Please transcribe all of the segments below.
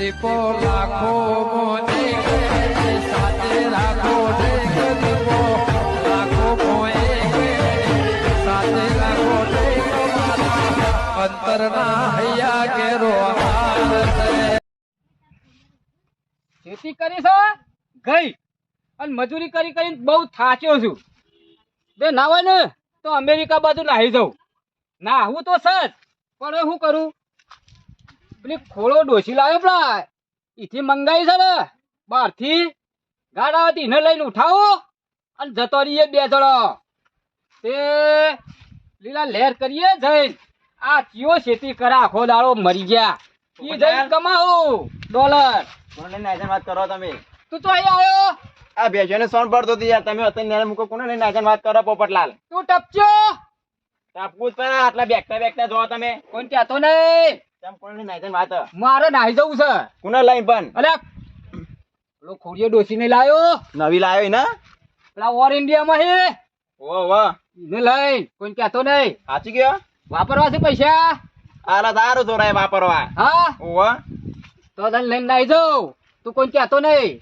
દીપો ખેતી કરી છે, ગઈ. અને મજૂરી કરી કરીને બહુ થાચ્યો છું. બે ના હોય ને, તો અમેરિકા બાજુ નાહી જાઉં. ના હું તો સજ પણ હું કરું? પેલી ખોળો ડોસી લાવ્યો પેલા. ઈથી મંગાવી છે ને બહારથી. ગાડા હતી એને લઈને ઉઠાવો અને જતો રહીએ બે જણો. તે લીલા લહેર કરીએ જઈને. આ કયો ખેતી કરે આખો દાડો મરી ગયા. ઈ જઈને કમાવું. ડોલર. નાયજન વાત કરો તમે. તું તો અહીં આવ્યો. આ ભેજોને સોન પડતો હતી યાર. તમે અત્યારે નેને મૂકો કોને નાયજન વાત કરો પોપટલાલ. તું ટપચો. ટપકું જ આટલા બેગતા બેગતા જો તમે. કોઈ કહેતો નહીં. તેમ કોને નાયજન વાત? મારે નાહી જવું છે. કોને લઈ પણ? અલ્યા પેલો ખોડિયો ડોસી ને લાયો. નવી લાયો ને? પેલા ઓર ઇન્ડિયામાં હે. ઓ વાહ. ને લઈ કોઈ કહેતો નહીં. સાચી ગયો? વાપરવા છે પૈસા? આલા તારું ચોરાય વાપરવા. હા? ઓ તો તને લઈને નાહી જાઉં. તું કોઈ કહેતો નહીં.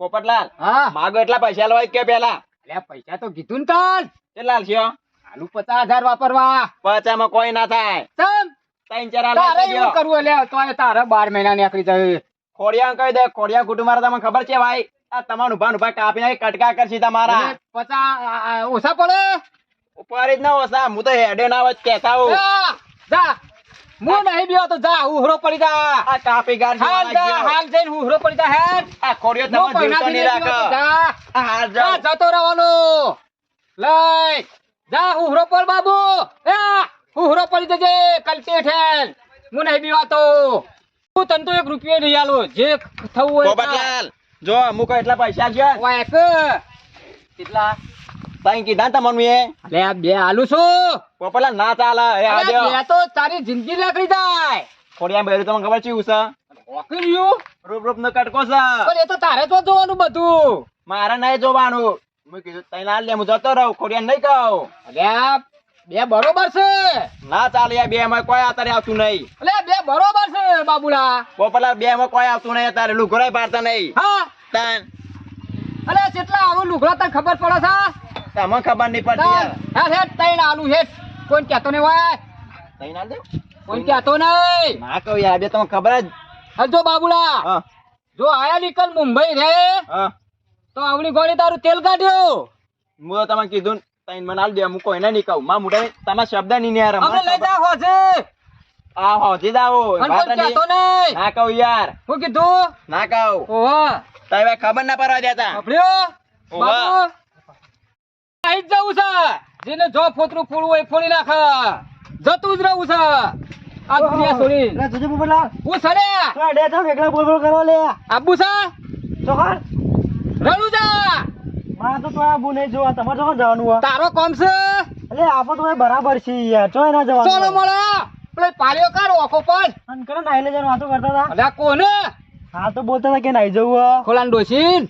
પોપટલાલ હા? માગો એટલા પૈસા લેવાય કે પેલા? અલ્યા પૈસા તો કીધું ને તન. કેટલા છે આલુ પચાસ હજાર વાપરવા. પચામાં કોઈ ના થાય. ચમ. ત્રણ ચાર તારે એવું કરવું અલ્યા તો તારે બાર મહિના નીકળી જાય. ખોડિયા કહી દે ખોડિયા કુટુંબ મારા તમને ખબર છે ભાઈ? આ તમારું ઊભા ઊભા કાપીને કટકા કરશે તમારા. એટલે પચાસ આ, આ, ઓછા પડે? ઉપર જ ના ઓસા હું તો હેડે ના વચ કહેતા હોઉં. જા, જા. હું નહીં બીયો તો જા ઉહરો પડી જા. આ કાપી ગાર હાલ જા હાલ જઈને ઉહરો પડી જા હેડ. આ ખોડિયો તમે જીવતો નહીં નહીં બીયો તો રાખો જા. હાલ જા જતો રહેવાનો. લઈ જા ઉહરો પર બાબુ. એ ઉહરો પડી જજે કલકે ઠેલ હું. નહીં બીવાતો હું તને તો એક રૂપિયો નહીં આલો જે થવું હોય. પોપટલાલ જો અમુક એટલા પૈસા છે. ઓય એક કેટલા? તાઈ કીધા ને તમને એ લે આ બે આલુ છું. પોપટલાલ ના ચાલે એ આ બે તો તારી જિંદગી નીકળી જાય. ખોડિયા બેરું તમને ખબર છે ઉસા છે? રૂપ રૂપ નો કટકો છે. પણ એ તો તારે તો જોવાનું બધું. મારે નહીં જોવાનું. મેં કીધું તઈ ના લે હું જતો રહું. ખોડિયા નહીં કહું. અલ્યા બે બરોબર છે. ના ચાલે બે માં કોઈ અત્યારે આવતું નહીં. એટલે બે બરોબર છે બાબુલા. પોપટલાલ બે માં કોઈ આવતું નહીં અત્યારે લુઘરાય પાડતા નહીં. હા. તાન. અરે કેટલા આવું લુગડા તને ખબર પડે છે? તમને ખબર નહીં પડતી હા હેઠ તૈણ આલુ હેઠ કોઈ કહેતો નહીં હોય? તૈણ ના દે. કોઈ કહેતો નહીં? ના કહું યાર બે તમને ખબર જ. હા જો બાબુલા. હા. જો આયા નીકળ મુંબઈ રે હા. તો આવડી ગોળી તારું તેલ કાઢ્યો. હું તમે તમને કીધું તઈ મનાલ દે મુકો એને ની કહું. માં મુડે તમા શબ્દ નહીં યાર અમે લઈ જા હોજે. આ હોજે કોઈ કહેતો નહીં. ના કહું યાર. હું કીધું? ના કહું. ઓહો. તઈ ભાઈ ખબર ના પડવા દેતા. આપડ્યો બાબુ આઈ જવું છે. જેને જો ફોતરું ફોડવું હોય ફોડી નાખે. જતું જ રહું છે. આ દુનિયા છોડી. જોજે પોપટલાલ હું સરે તો અડે તો એકલા બોલ બોલ કરવા લે. આબુ સા ચોકર રણું જા. મારે તો જોવા તમારે ચોકર જવાનું હોય. તારો કોમ છે? એટલે આપો તો બરાબર છે યાર. ચોય ના ચોલો જવાનું મળો. પેલો પાલ્યો કર ઓખો પર અને કરે નાઈ લેજે વાતો કરતા હતા. અલ્યા કોને? હાલ તો બોલતા હતા કે નાઈ જવું ખોલાન ડોસીન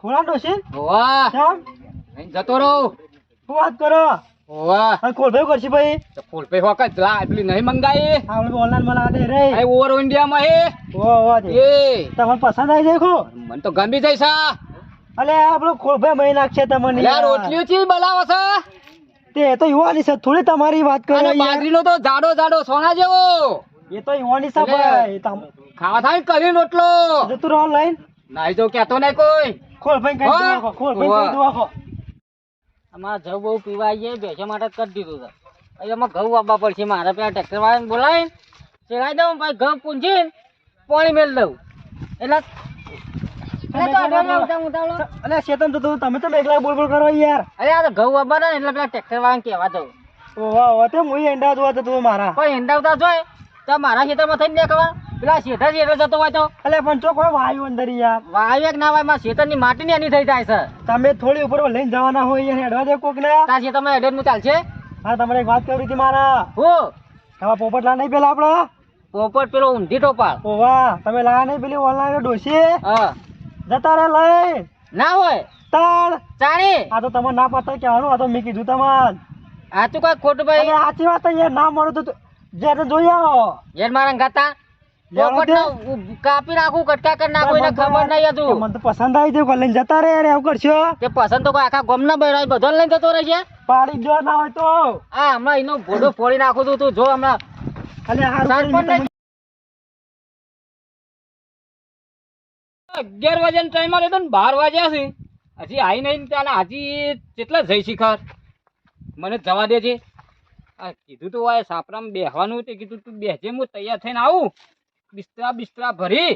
ખોલા ડોશી ઓવા કેમ? અહીં જતો રહો. શું વાત કરો? વાહ ખોલભાઈ કરશી ભાઈ? તો ફૂલ પે વખત લા પેલી નહીં મંગાઈ? આપણે ઓનલાઈનમાં લાગે રે. આ ઓવર ઇન્ડિયામાં હે. ઓ ઓ એ. તમને પસંદ આવી જાય ખો. મને તો ગમી જાય છે અલે આપણો ખોલભાઈ મહી નાખશે તમને યાર. રોટલીઓ ચી બનાવો છે? તે તો યુવાની છે થોડી તમારી વાત કરો યાર. બાજરીનો તો જાડો જાડો સોના જેવો. એ તો યુવાની છે ભાઈ. ખાવા થાય કરી રોટલો. તું રોલ ઓનલાઈન નાઈ જો કેતો નહીં કોઈ. ખોલભાઈ કઈ? દો આખો ખોલભાઈ કઈ. દો આખો. અમારે જવ બહુ પીવા આવીએ બેસે માટે જ કરી દીધું છે. અહીં એમાં ઘઉં આપવા પડશે મારે પેલા ટ્રેક્ટર વાળાને બોલાવીને ચડાવી દઉં પછી ઘઉં પૂંછીને પાણી મેળ દઉં. એટલે એટલે તો અઢાર ના ઉતાવળ ઉતાવળ. અલે શેતન તો તમે તો એકલા બોલ બોલ કરો યાર. અરે આ તો ઘઉં વાપવાના ને એટલે પેલા ટ્રેક્ટર વાળા કેવા દઉં. ઓવા ઓવા તે મુઈ એંડા જોવા તો તું મારા. કોઈ હેંડાવતા જોય? તો મારા ખેતરમાં થઈને દેખવા. પેલા શેઠા શેઠો જતો હોય તો. અલે પણ ચો કોઈ વાયુ અંદર યાર. વાયુ એક ના વાવે મારા ખેતરની માટી ની એની થઈ જાય છે. તમે થોડી ઉપર લઈને જવાના હોય યાર હેડવા દે કોક ને. તારા ખેતરમાં હેડેરનું ચાલશે? હા તમારે એક વાત કરવી હતી મારા. હું? તમારા પોપટલા નહીં પેલા આપડા પોપટ પેલો ઊંધી ટોપાળ. ઓવા તમે લાયા નહીં પેલી ઓનલાઈન ડોસી હા. જતા રે લઈ. ના હોય. તળ ચાણી આ તો તમે ના પાડતા કહેવાનું આ તો મેં કીધું તમાર. આ તું કોઈ ખોટું ભાઈ. સાચી વાત એ યાર ના મળું તો જ્યારે જોઈ આવો. યાર મારા ગાતા. કાપી નાખું કટકા કરી નાખું એને ખબર નહીં હતું મને તો પસંદ આવી ગયું લઈને જતા રે એવું કરશો? તે પસંદ તો કોઈ આખા ગમના બહેરાય બધો લઈને જતો રહેશે પાડી જો ના હોય તો. આ હમણાં એનો ભોડો ફોડી નાખું તું તું જો હમણાં. ખાલી હારું અગિયાર વાગ્યાનો ટાઈમ આલે તો ને બાર વાગ્યા છે. હજી આઈ નહીં ત્યાં હજી કેટલા જઈ શિખર. મને જવા દેજે. આ કીધું તો આ સાપરામાં બેહવાનું તે કીધું તું બેસજે હું તૈયાર થઈને આવું. બિસ્તરા બિસ્તરા ભરી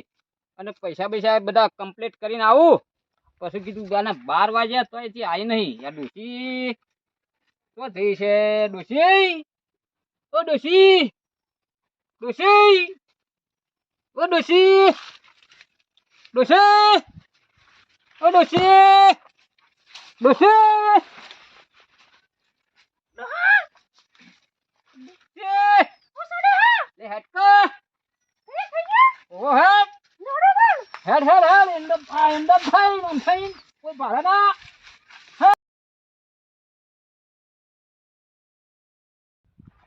અને પૈસા પૈસા બધા કમ્પ્લીટ કરીને આવું. પછી કીધું આના બાર વાગ્યા તો હજી આવી નહીં. યાર ડોસી શું થઈ છે. ડોસી ઓ ડોસી ડોસી ઓ ડોશી. ડોશી! ઓ ડોશી! ડોશી! હેડ હેડ. હેડ હેડ હેડ. ઇન ધ ફાઈ ઇન ધ ફાઈ ઇન ફાઈ કોઈ ભાડા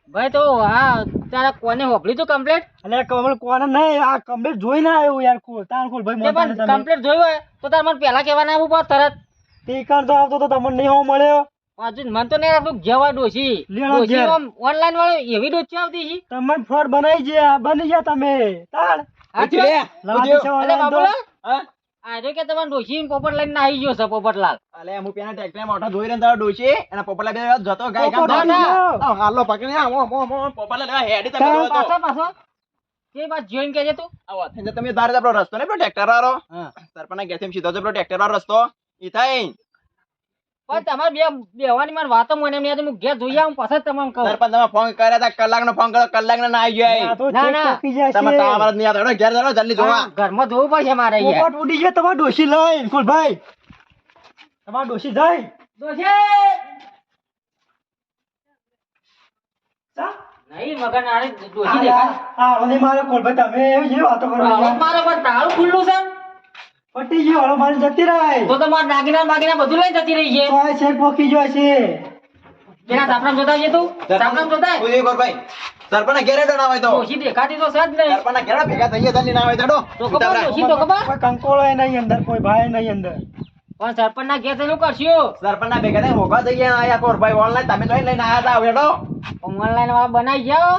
ભાઈ તો હા તારા કોને હોપલી તો કમ્પ્લીટ અલ્યા કમળ કોને નહીં આ કમ્પ્લીટ જોઈ ના આવ્યો યાર ખોલ તાર ખોલ ભાઈ મને કમ્પ્લીટ જોયું હોય તો તાર મને પહેલા કહેવાના આવું પડે તરત. તે કર તો આવતો તો તમને નહીં હો મળ્યો. પાછું મન તો નહીં આપણું જવા ડોસી ડોસી ઓનલાઈન વાળો એવી ડોચી આવતી છે તમને ફ્રોડ બનાવી ગયા બની ગયા તમે. તાણ હા લે, વાત? છે. દેશે તો. હા? આ જો કે તમારે ડોશી પોપટ લઈને આવી ગયો છે પોપટલાલ. અલે હું પેલા ટેક્ટર મોટા ધોઈ રહ્યો તારો ડોશી અને પોપટલાલ બે જતો ગાય કામ ના, ના. હાલો પકડી આ, મો, મો, પોપટલાલ લેવા હેડી તમે. પાછો પાછો કે વાત જોઈન કેજે તું. આવો, તમે ધારે આપણો રસ્તો ને પેલો ટ્રેક્ટર વાળો? હા. સરપંચના ઘેરથી સીધો છે પેલો ટ્રેક્ટર વાળો રસ્તો. ઈ થાય પણ તમારે બે બેવાની મારી વાતો મને એમ યાદ હું ઘેર જોઈ આવું પછી તમને કહું સરપંચ તમે ફોન કર્યા હતા કલાક નો ફોન કર્યો કલાક ના આવી આ ના, ના. તમે છે. નહીં આવતો ઘેર જાઓ, જલ્દી જોવા ઘરમાં જોવું પડશે મારે યાર પોપટ ઉડી ગયો તમારો ડોશી લઈને ખોલ ભાઈ ડોશી જાય ડોશી નહીં મગન આરે ડોશી આ આ ઓલી મારે ખોલ તમે એવી વાતો કરો. મારે તાળું ખુલ્લું છે પટી ગયો હળો મારી જતી રહે. તો તમારે દાગીના બાગીના બધું લઈ જતી રહી છે. તો આ ચેક પોકી ગયો છે. પેલા સાપરામ જોતા છે તું? સાપરામ જોતા. ઉદય કર ભાઈ સરપંચના ઘેરે હેડો ના હોય તો. ઓછી દેખાતી તો છે નહીં. સરપંચના ઘેરા ભેગા થઈએ જલ્દી ના હોય તો તો ખબર ઓછી તો ખબર? કોઈ કંકોળો નહીં અંદર કોઈ ભાઈ નહીં અંદર. પણ સરપણ ના ઘેર થઈને કરશું? ના ભેગા થઈને થઈ ગયા આયા કોર ભાઈ ઓનલાઈન તમે તો લઈને આયા તા હેડો. ઓનલાઈન વાળા બનાવી જાઓ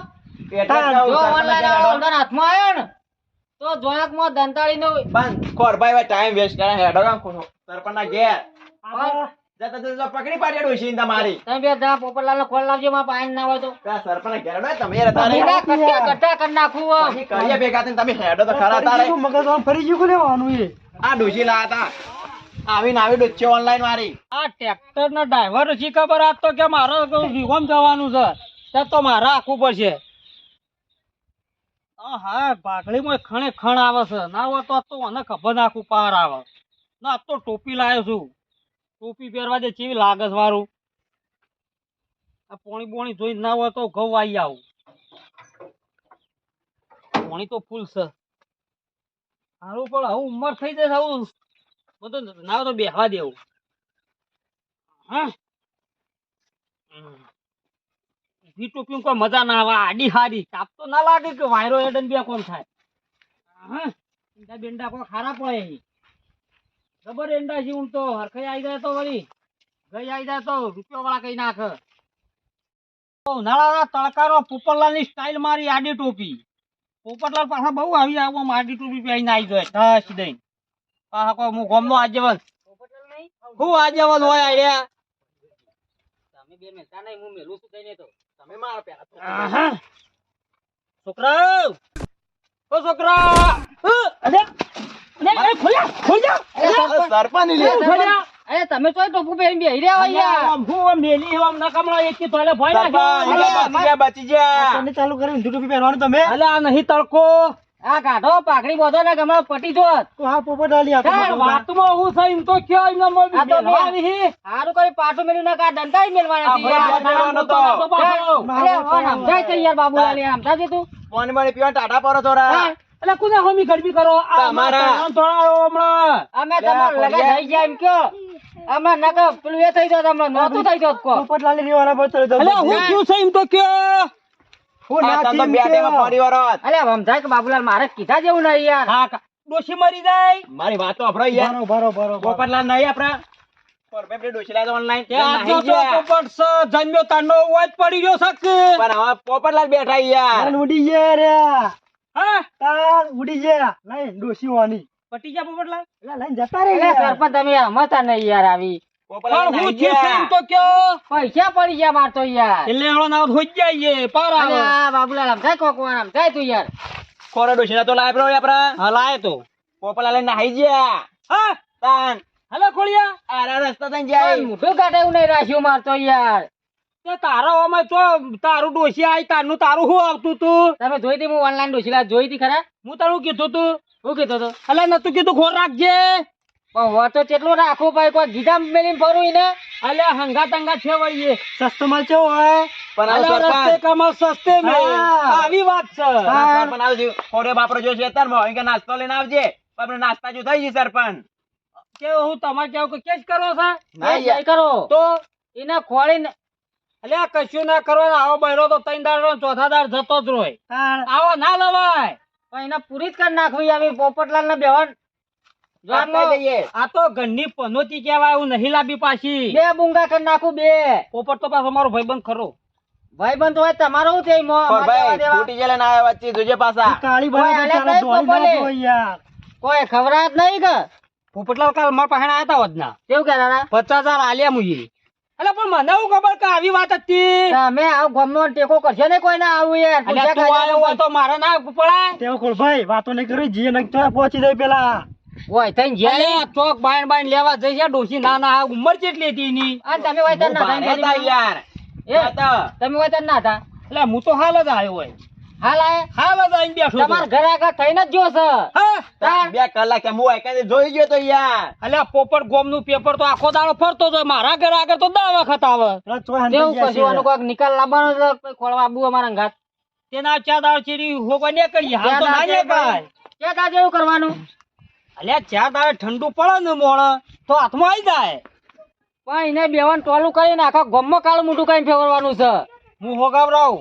પેટા જો ઓનલાઈન વાળા. હાથમાં આવ્યો ને તો જોયાકમાં દંતાળી નો બંધ કોર ભાઈ ભાઈ ટાઈમ વેસ્ટ કરે હેડો કામ ખોટો. સરપંચના ઘેર. જતા જતા પકડી પાડ્યા ડોશી તમારી. તમે બે જણા પોપરલાલ નો ખોલ લાવજો માં પાણી ના હોય તો. પેલા સરપંચના ઘેર હેડો તમે રતા રે કટ્ટા કટ્ટા કર નાખું. કરીએ ભેગા થઈને તમે હેડો તો ખરા તારે. ફરી મગજ આમ ફરી ગયું કોને લેવાનું એ? આ ડોશી લાયા તા. આવીને આવી ડોચ્યો ઓનલાઈન મારી આ ટ્રેક્ટર ના ડ્રાઈવર શી ખબર આ તો કે મારો વિગોમ જવાનું છે. તે તો મારે આખું પડશે. હા ભાગડીમાં ખણે ખણ આવે છે. ના હોય તો તો મને ખબર નાખું પાર આવે. ના તો ટોપી લાવ્યો છું. ટોપી પહેરવા દે કેવી લાગે છે મારું આ પોણી બોણી જોઈ ના હોય તો ઘઉં આવી આવું. પોણી તો ફૂલ છે. સારું પણ આવું ઉંમર થઈ જશે આવું. બધું ના તો બેહવા દેવું. હા? વી ટોપી કોઈ મજા ના આવે. આડી હારી. તાપ તો ના લાગે કે વાયરો હેડન બે કોમ થાય. હા ઈંડા બેંડા કોઈ ખારા પડે અહીં જબર એંડા ઊંઘ તો હરખાઈ આવી જાય તો વળી. ગઈ આવી જાય તો રૂપિયો વાળા કઈ નાખે. ઉનાળાના તડકાનો પોપટલાલની સ્ટાઇલ મારી આડી ટોપી. પોપટલાલ પાછા બહુ આવી આવો આડી ટોપી પહેરીને આવી જાય ઠસ દઈને. પાછા કોઈ હું ગમનો આજેવન? હું આજેવન હોય આડ્યા તમે બે મહેતા નહીં હું મેલું છું કઈ નહીં તો. તમે માર પેલા. છોકરા ઓ છોકરા! અરે અરે ખોલ્યા ખોલ્યા. સરપંચ લે. અરે, ખોલ્યા. અરે તમે તો ટોપુ પહેરી બેહી રહ્યા હોય યાર. હું આમ મેલી આમ નકામળો એકી તોલે ભોય નાખ્યો. બચી જા તને ચાલુ કરી ઊંધું ટોપી પહેરવાનું તમે? અલે આ નહીં તડકો. આ કાઢો પાઘડી બોધો ને ગમણો પટી જો તું હા પોપટ આલી આ. વાતમાં હું થઈ એમ તો કયો એમને મોં આ તો મેં- બેહવાની હારું કરી પાટો મેલ્યું ના કા દંડાઈ મેલવાના આ છે તો. સમજાય છે યાર બાબુલાલ યાર સમજાવજે તું. પાણી બાણી પીવા ટાટા પડો થોડા. હા. અલે હોમી ગરબી કરો. તમારા. થોડા હમણાં. અમે લે, લગા થઈ જાય એમ કયો. અમે નકર પેલું એ થઈ જાત હમણાં નહોતું થઈ જાત કો પોપટ લાલી રેવાના પર ચડી અલે જાવ હું શું છે એમ તો કયો? હું ના તને બેટેમાં ફરી વળત. અલ્યા સમજાય કે બાબુલાલ મારે કીધા જેવું નહીં યાર. હા કા- ડોશી મરી જાય. મારી વાત તો સાંભળો યાર. બરો, બરો, બરો. પોપટલાલ નહીં આપણા? લાયા તા આ તો પોપટ સ જન્મ્યો પડી ગયો શક પણ હવે પોપટલાલ બેઠા યાર. તાન ઉડી ગયા રે. હા? તાન ઉડી ગયા. લઈ ડોશી વાની પટી ગયા પોપટલાલ? એટલે લઈને જતા રે સરપંચ તમે હમતા નહીં યાર આવી. પણ હું નાહી થયું છે એમ ગયા. તો કયો? પૈસા પડી ગયા માર તો યાર. એટલે હોઈ જાય પાર આવે. અલ્યા બાબુલાલ સમજાય કોક વાર સમજાય તું યાર. ડોશીના તો લાયા પેલો આપણા. હલાય તો. પોપટલાલે નાહી ગયા. હા? તાન. હલે ખોળિયા. આરા રસ્તા થઈને જાય. પણ મોઢું કાઢે એવું નહીં રાખ્યું માર યાર. તે તારા ઓમાં તો તારું ડોસી આઈ તારનું તારું હું આવતું તું? તમે જોઈ હતી હું ઓનલાઈન ડોસીલા જોઈ હતી ખરા? હું તારું કીધું તું હું કીધું તું? એટલે નતું કીધું ખોર રાખજે. પણ હું તો કેટલું રાખવું ભાઈ કોઈ ગીધા મેલીને ફરું ને અલે હંગા તંગા છે વળીએ. સસ્તો માલ કેવો હોય પણ રસ્તે સસ્તે મે આવી વાત છે. સરપંચ આવજો. ખોરે બાપરો જો છે તારમાં હોય કે નાસ્તો લઈને આવજે. આપણે નાસ્તા જો થઈ ગઈ સરપંચ. કે હું તમારે કેવું કે કેસ કરો છે? ના કરો. તો? એને ખોળીને આ કશું ના કરો આવો બહેરો તો ત્રણ દાડ ચોથા દાડ જતો જ રોય. આવો ના લવાય. પણ એને પૂરી જ કરી નાખવી આવી પોપટલાલ ને બેહન આ તો ઘરની પનોતી કહેવાય હું નહીં લાવી પાછી. બે બુંગા કરી નાખું બે. પોપટ તો પાછો મારો ભાઈબંધ ખરો. ભાઈ બંધ હોય તમારો શું છે ભાઈ. ફૂટી જેલે ના આવ્યા વચ્ચે જોજે પાછા. કાળી તારા કઈ કોઈ ખવડાત નહીં કે? પોપટલાલ કાલ મારા પાસે આયા તા વધના કેવું કહેતા હતા પચાસ હજાર આલ્યા મુજી એટલે પણ મને એવું ખબર કે આવી વાત હતી? તમે આવ ગમનો ટેકો કરશો ને કોઈ ના આવું યાર? અલ્યા તું આયો હોય તો મારા ના પડાય. તેઓ કોણ ભાઈ વાતો નહીં કરી જીએ નક તો પહોંચી જાય પેલા. ઓય તઈ જ્યાં ચોક બાયણ બાયણ લેવા જઈ ડોસી ના ના આ ઉંમર કેટલી હતી ની અને તમે હોય તો ના થાય યાર. એ તમે હોય તો ના થા એટલે હું તો હાલ જ આવ્યો હોય. હાલ? આયા હાલ બેઠો હતો. તમારા આગળ થઈને જ જો હા. બે કલાક કે હું એકાદી જોઈ ગયો તો યાર. અલ્યા પોપટ ગોમનું પેપર તો આખો દાડો ફરતો જ મારા ઘર આગળ તો દા વખત આવે. પેલા ચોય હંતાઈ કેવું કશું આનું કોઈક નિકાલ લાવવાનો છે કોઈ ખોળવા આબુ અમારા અંગાત તેના ચાર દાડ ચીડી હોગવા નીકળીએ. હાલ તો ના નીકળાય ક્યાં તાજે એવું કરવાનું? અલ્યા ચાર દાળ ઠંડુ પડે ને મોણ તો હાથમાં આવી જાય. પણ એને બેવાન ટોલું કરીને આખા ગમમાં કાળું મોટું કઈ ફેરવાનું છે. હું હોગાવરાવ.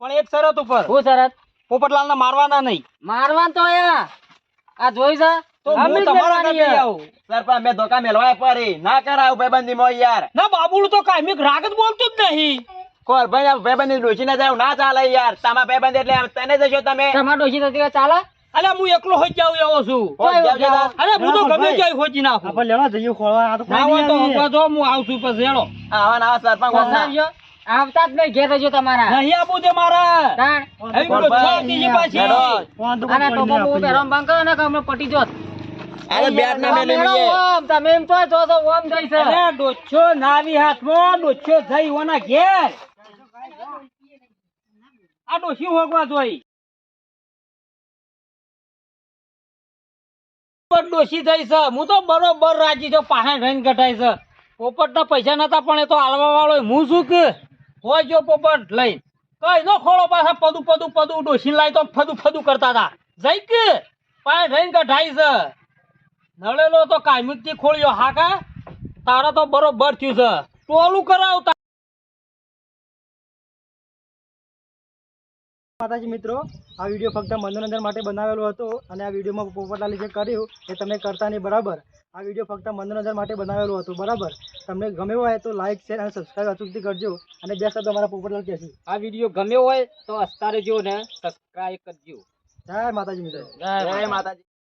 પણ એક શરત ઉપર. શું શરત? પોપટલાલ ને મારવાના નહીં. મારવાન તો આયા આ જોઈ છે તો હું તમારા ઘરે છે. આવું. સરપંચ મેં ધોકા મેલવાય પરી ના કરાવ ભાઈબંધી માં યાર. ના બાબુડું તો કાયમિક રાગ જ બોલતું જ નહીં. કોર ભાઈ આ ભાઈબંધી ડોશી ના જાવ ના ચાલે યાર. તમારા ભાઈબંધ એટલે તને જશો તમે. તમારે ડોશી નથી ચાલે? અલ્યા હું એકલો હોઈ જાવ એવો છું. અરે હું તો ના, ગમે. ત્યાં હોજી નાખું. આપણે લેવા જઈએ ખોળવા. આ તો ના હોય તો આવે. જો હું આવશું પછી હેડો આવા ના આવા સરપંચ. આવતા જ નહીં ઘેર જો તમારા. નહીં આપું તે મારા. તાણ. હવે બોલો છો ભાઈ? પાછી. આના નહીં બહુ. બેરામ ને કે હમણાં પટી જોત. અરે બેટ ના મેલે ઓમ, તમે એમ તો જો તો ઓમ જઈ છે. અરે ડોછો નાવી હાથમાં ડોછો જઈ ઓના ઘેર. આ ડોશી હોગવા જોઈ. પણ ડોશી થઈ છે. હું તો બરોબર રાજી છો. પાસે રહીને કઢાય છે. પોપટ ના પૈસા નતા પણ એ તો હાલવા વાળો હું શું કે? હોય જો પોપટ, લઈ. કઈ નો ખોળો પાછા પદું પદું પદું ડોશી લાઈ તો ફદું ફદું કરતા હતા જઈ કે, પાય રહીને કઢાઈ છે. નળેલો તો કાયમિકથી ખોળ્યો, હા કા? તારા તો બરોબર થયું છે. ટોલું કરાવતા માતાજી મિત્રો આ વીડિયો ફક્ત મનોરંજન માટે બનાવેલો હતો અને આ વિડીયોમાં પોપટલાલે જે કર્યું એ તમે કરતા નહીં બરાબર? આ વીડિયો ફક્ત મનોરંજન માટે બનાવેલો હતો બરાબર? તમને ગમ્યો હોય તો લાઇક શેર અને સબસ્ક્રાઈબ અચૂકથી કરજો અને બે શબ્દ અમારા પોપટલાલ કહેશે આ વીડિયો ગમ્યો હોય તો અત્યારે જો ને સબસ્ક્રાઇબ કરજો. જય માતાજી મિત્રો. જય માતાજી.